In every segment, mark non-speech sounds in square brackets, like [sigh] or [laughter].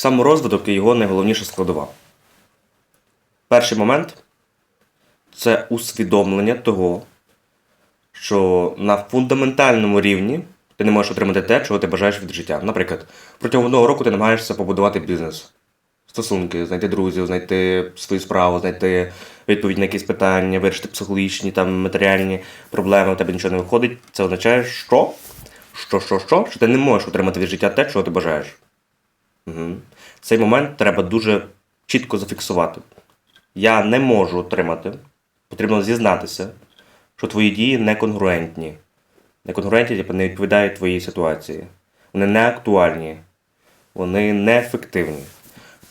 саморозвиток і його найголовніша складова. Перший момент це усвідомлення того, що на фундаментальному рівні ти не можеш отримати те, чого ти бажаєш від життя. Наприклад, протягом одного року ти намагаєшся побудувати бізнес, стосунки, знайти друзів, знайти свою справу, знайти відповідь на якісь питання, вирішити психологічні, там, матеріальні проблеми, у тебе нічого не виходить. Це означає, що? Що, що, що? Що ти не можеш отримати від життя те, чого ти бажаєш. Угу. Цей момент треба дуже чітко зафіксувати. Я не можу отримати, потрібно зізнатися, що твої дії неконгруентні. Неконгруентні, типу, не відповідають твоїй ситуації. Вони не актуальні, вони неефективні.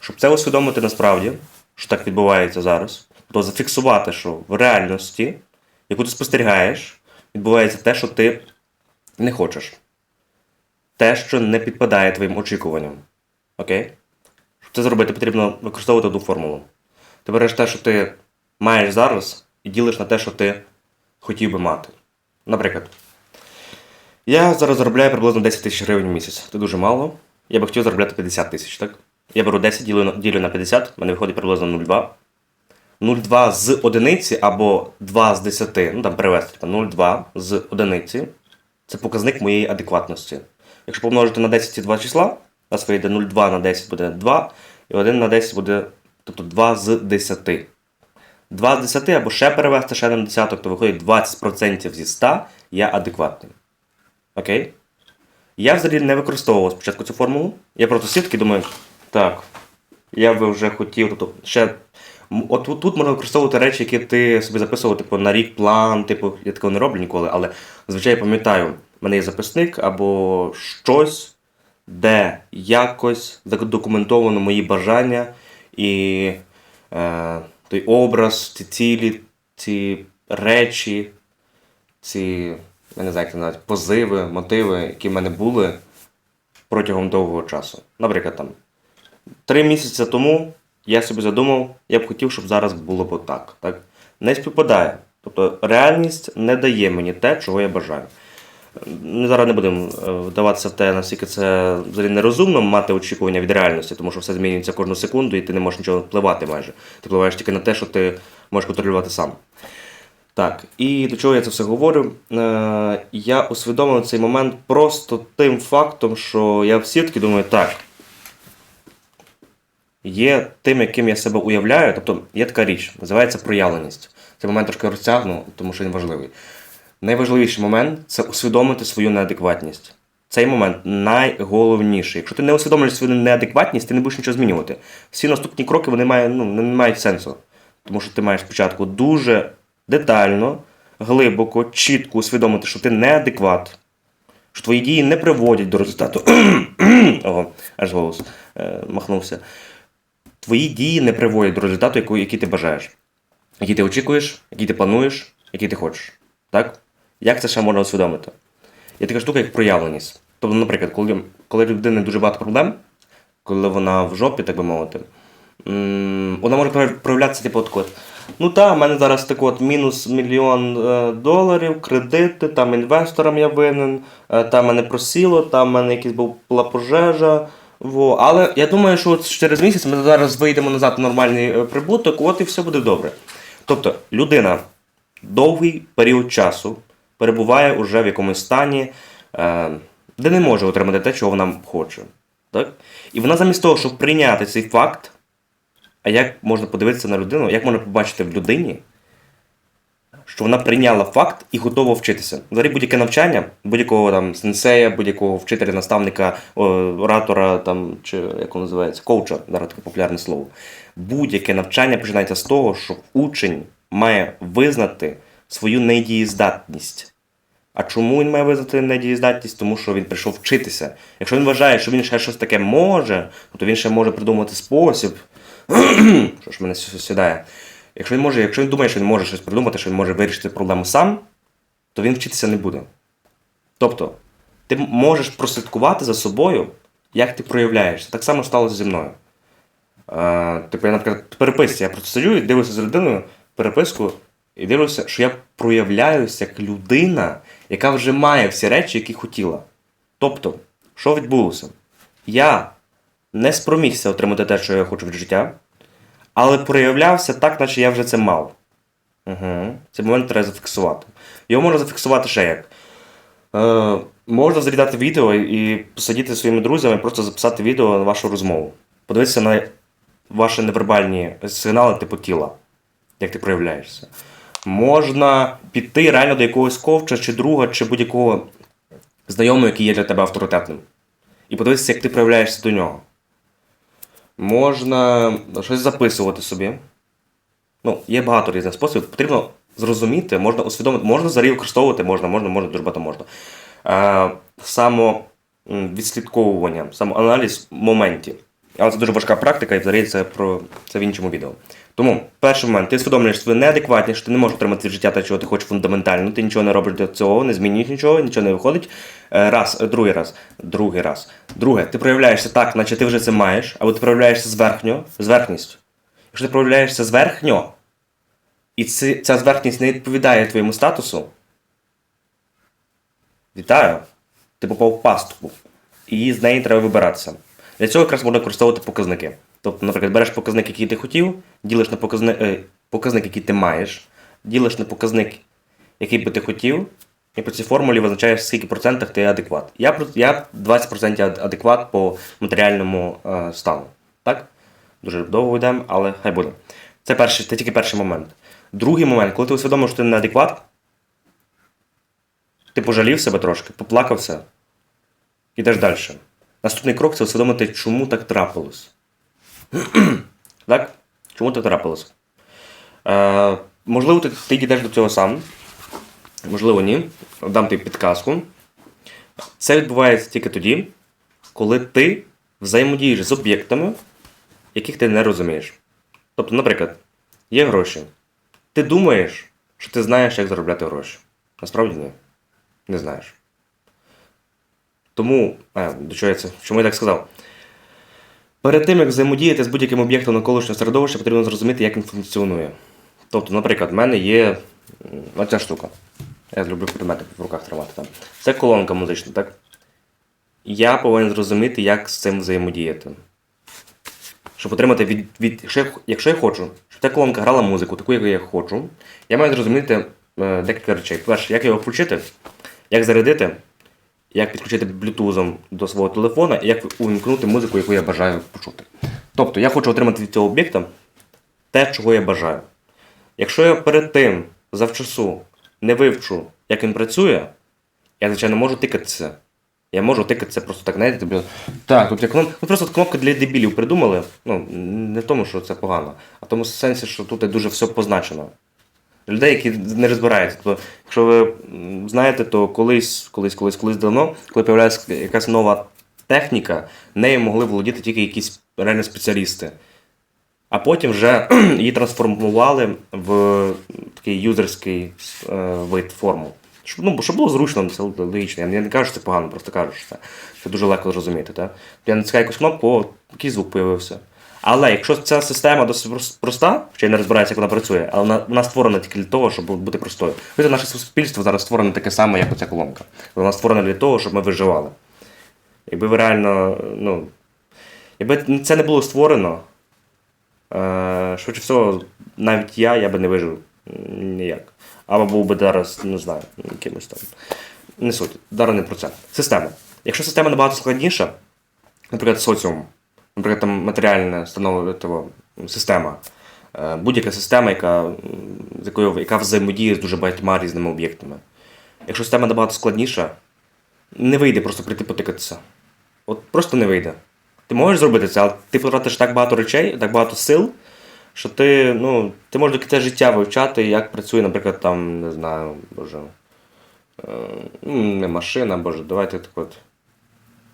Щоб це усвідомити насправді, що так відбувається зараз, то зафіксувати, що в реальності, яку ти спостерігаєш, відбувається те, що ти не хочеш. Те, що не підпадає твоїм очікуванням. Окей? Щоб це зробити, потрібно використовувати одну формулу. Ти береш те, що ти маєш зараз, і ділиш на те, що ти хотів би мати. Наприклад, я зараз заробляю приблизно 10 тисяч гривень в місяць. Це дуже мало. Я би хотів заробляти 50 тисяч, так? Я беру 10, ділю на, ділю на 50, в мене виходить приблизно 0,2. 0,2 з одиниці або 2 з 10, ну там перевести, типу 0,2 з одиниці. Це показник моєї адекватності. Якщо помножити на 10 ці два числа, у нас вийде 0,2 на 10 буде 2, і 1 на 10 буде, тобто 2 з 10. 2 з 10 або ще перевести ще на десяток, то виходить 20% зі 100 я адекватний. Окей? Я взагалі не використовував спочатку цю формулу. Я просто сів такий думаю, так, я би вже хотів, тобто ще. От тут можна використовувати речі, які ти собі записував, типу, на рік план, типу, я такого не роблю ніколи, але зазвичай пам'ятаю, в мене є записник або щось, де якось задокументовано мої бажання і е, той образ, ці цілі, ці речі, ці, я не знаю, як це позиви, мотиви, які в мене були протягом довгого часу. Наприклад, там, три місяці тому я собі задумав, я б хотів, щоб зараз було б так. так? Не співпадає. Тобто реальність не дає мені те, чого я бажаю. Зараз не будемо е, вдаватися в те, наскільки це взагалі нерозумно мати очікування від реальності, тому що все змінюється кожну секунду, і ти не можеш нічого впливати майже. Ти впливаєш тільки на те, що ти можеш контролювати сам. Так, і до чого я це все говорю? Е, я усвідомив цей момент просто тим фактом, що я в сітки думаю, так. Є тим, яким я себе уявляю, тобто є така річ, називається проявленість. Цей момент трошки розтягну, тому що він важливий. Найважливіший момент це усвідомити свою неадекватність. Цей момент найголовніший. Якщо ти не усвідомлюєш свою неадекватність, ти не будеш нічого змінювати. Всі наступні кроки вони мають, ну, не мають сенсу. Тому що ти маєш спочатку дуже детально, глибоко, чітко усвідомити, що ти неадекват, що твої дії не приводять до результату. [clears throat] Ого, аж голос е, махнувся. Твої дії не приводять до результату, який ти бажаєш, який ти очікуєш, який ти плануєш, який ти хочеш. Так? Як це ще можна усвідомити? Є така штука, як проявленість. Тобто, наприклад, коли, коли людини дуже багато проблем, коли вона в жопі, так би мовити, вона може проявлятися, типу, от, ну та, в мене зараз так от мінус мільйон е, доларів, кредити, там інвесторам я винен, е, там мене просіло, там в мене якась була пожежа. Во. Але я думаю, що от через місяць ми зараз вийдемо назад в нормальний е, прибуток, от і все буде добре. Тобто людина довгий період часу перебуває уже в якомусь стані, е, де не може отримати те, чого вона хоче. Так? І вона замість того, щоб прийняти цей факт, а як можна подивитися на людину, як можна побачити в людині, що вона прийняла факт і готова вчитися. Взагалі будь-яке навчання, будь-якого там сенсея, будь-якого вчителя, наставника, оратора там, чи як воно називається, коуча, зараз таке популярне слово. Будь-яке навчання починається з того, що учень має визнати свою недієздатність. А чому він має визнати недієздатність? Тому що він прийшов вчитися. Якщо він вважає, що він ще щось таке може, то він ще може придумати спосіб. [clears throat] що ж мене сідає? Якщо він може, якщо він думає, що він може щось придумати, що він може вирішити проблему сам, то він вчитися не буде. Тобто, ти можеш прослідкувати за собою, як ти проявляєшся. Так само сталося зі мною. Е, типу, я, наприклад, переписці, я просто сиджу і дивлюся з людиною переписку, і дивлюся, що я проявляюся як людина, яка вже має всі речі, які хотіла. Тобто, що відбулося? Я не спромігся отримати те, що я хочу від життя, але проявлявся так, наче я вже це мав. Угу. Цей момент треба зафіксувати. Його можна зафіксувати ще як. Е, можна залітати відео і посидіти зі своїми друзями, просто записати відео на вашу розмову. Подивитися на ваші невербальні сигнали типу тіла, як ти проявляєшся. Можна піти реально до якогось ковча чи друга, чи будь-якого знайомого, який є для тебе авторитетним. І подивитися, як ти проявляєшся до нього. Можна щось записувати собі. Ну, є багато різних способів. Потрібно зрозуміти, можна усвідомити, можна взагалі використовувати, можна, можна, можна, дуже багато можна. Е, само відслідковування, самоаналіз моментів. Але це дуже важка практика, і взагалі це про це в іншому відео. Тому, перший момент, ти усвідомлюєш свою неадекватність, що ти не можеш отримати життя те, чого ти хочеш фундаментально, ти нічого не робиш для цього, не змінюєш нічого, нічого не виходить. Е, Раз, е, другий раз, другий раз. Друге, ти проявляєшся так, наче ти вже це маєш, або ти проявляєшся зверхньо, зверхністю. Якщо ти проявляєшся зверхньо, і ця зверхність не відповідає твоєму статусу, вітаю, ти попав в пастку. І з неї треба вибиратися. Для цього якраз можна використовувати показники. Тобто, наприклад, береш показник, який ти хотів, ділиш на показник, е, показник, який ти маєш, ділиш на показник, який би ти хотів, і по цій формулі визначаєш, скільки процентах ти адекват. Я, я 20% адекват по матеріальному е, стану. Так? Дуже довго йдемо, але хай буде. Це, перший, це тільки перший момент. Другий момент, коли ти усвідомив, що ти неадекват, ти пожалів себе трошки, поплакався, ідеш далі. Наступний крок це усвідомити, чому так трапилось. [clears throat] так? Чому так трапилось? Е, можливо, ти, ти дійдеш до цього сам. Можливо, ні. Дам тобі підказку. Це відбувається тільки тоді, коли ти взаємодієш з об'єктами, яких ти не розумієш. Тобто, наприклад, є гроші. Ти думаєш, що ти знаєш, як заробляти гроші. Насправді ні. Не знаєш. Тому, а, до чого я це? Чому я так сказав? Перед тим, як взаємодіяти з будь-яким об'єктом навколишнього середовища, потрібно зрозуміти, як він функціонує. Тобто, наприклад, в мене є оця штука. Я люблю предмети в руках тримати там. Це колонка музична, так? Я повинен зрозуміти, як з цим взаємодіяти. Щоб отримати від. від якщо, я, якщо я хочу, щоб ця колонка грала музику, таку, яку я хочу, я маю зрозуміти е, декілька речей. Перше, як його включити, як зарядити, як підключити блютузом до свого телефона і як увімкнути музику, яку я бажаю почути. Тобто я хочу отримати від цього об'єкта те, чого я бажаю. Якщо я перед тим завчасу не вивчу, як він працює, я, звичайно, можу тикатися. Я можу тикатися просто так, знаєте, тобі, так, тут є кнопка. Ну просто кнопка для дебілів придумали. Ну, не в тому, що це погано, а в тому сенсі, що тут дуже все позначено. Людей, які не розбираються. Тобто, якщо ви знаєте, то колись, колись, колись, колись давно, коли з'являється якась нова техніка, нею могли володіти тільки якісь реально спеціалісти. А потім вже [clears throat] її трансформували в такий юзерський е, вид форму. Щоб, ну, щоб було зручно, це логічно. Я не кажу, що це погано, просто кажу, що це, це дуже легко зрозуміти. Так? Я натискаю якусь кнопку, о, який звук з'явився. Але якщо ця система досить проста, ще я не розбираюся, як вона працює, але вона, вона створена тільки для того, щоб бути простою. Видите, наше суспільство зараз створене таке саме, як оця колонка. Вона створена для того, щоб ми виживали. Якби ви реально, ну, якби це не було створено, Е, швидше всього, навіть я, я би не вижив ніяк. Або був би зараз, не знаю, якимось там. Не суть. Дара не про це. Система. Якщо система набагато складніша, наприклад, соціум, наприклад, там матеріальне становлення того, система, е, будь-яка система, яка, з якою, яка взаємодіє з дуже багатьма різними об'єктами. Якщо система набагато складніша, не вийде просто прийти потикатися. От просто не вийде. Ти можеш зробити це, але ти потратиш так багато речей, так багато сил, що ти, ну, ти можеш до кінця життя вивчати, як працює, наприклад, там, не знаю, боже. Не машина, боже, давайте так от.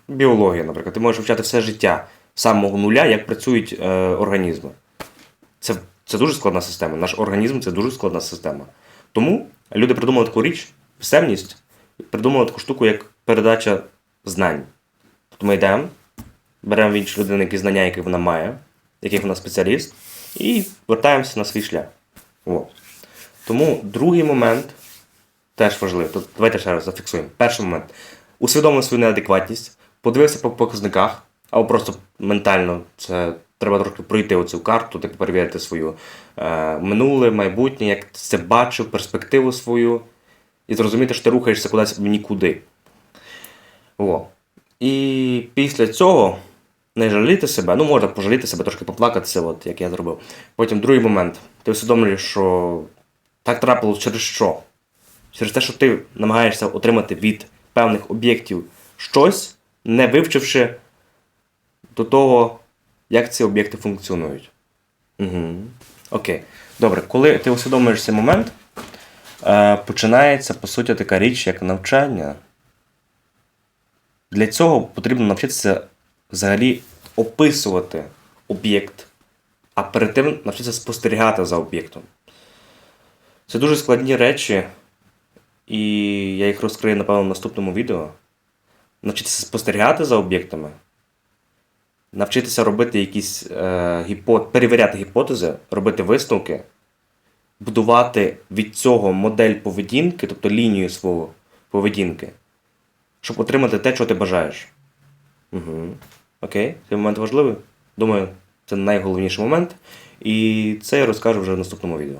Біологія, наприклад. Ти можеш вивчати все життя самого нуля, як працюють е, організми. Це, це дуже складна система. Наш організм це дуже складна система. Тому люди придумали таку річ, писемність, придумали таку штуку, як передача знань. Тобто ми йдемо, беремо в іншої людини які знання, які вона має, яких вона спеціаліст, і вертаємося на свій шлях. От. Тому другий момент теж важливий. Тут давайте ще раз зафіксуємо. Перший момент. Усвідомив свою неадекватність, подивився по показниках, Або просто ментально це треба трошки пройти оцю карту, типу перевірити свою е, минуле, майбутнє, як ти це бачив, перспективу свою, і зрозуміти, що ти рухаєшся кудись в нікуди. О. І після цього не жаліти себе, ну можна пожаліти себе, трошки поплакатися, от, як я зробив. Потім другий момент. Ти усвідомлюєш, що так трапилось через що? Через те, що ти намагаєшся отримати від певних об'єктів щось, не вивчивши до того, як ці об'єкти функціонують. Угу. Окей. Добре, коли ти усвідомлюєш цей момент, е, починається, по суті, така річ, як навчання. Для цього потрібно навчитися взагалі описувати об'єкт, а перед тим навчитися спостерігати за об'єктом. Це дуже складні речі, і я їх розкрию, напевно, в наступному відео. Навчитися спостерігати за об'єктами, навчитися робити якісь е, перевіряти гіпотези, робити висновки, будувати від цього модель поведінки, тобто лінію свого поведінки, щоб отримати те, що ти бажаєш. Угу. Окей, цей момент важливий. Думаю, це найголовніший момент. І це я розкажу вже в наступному відео.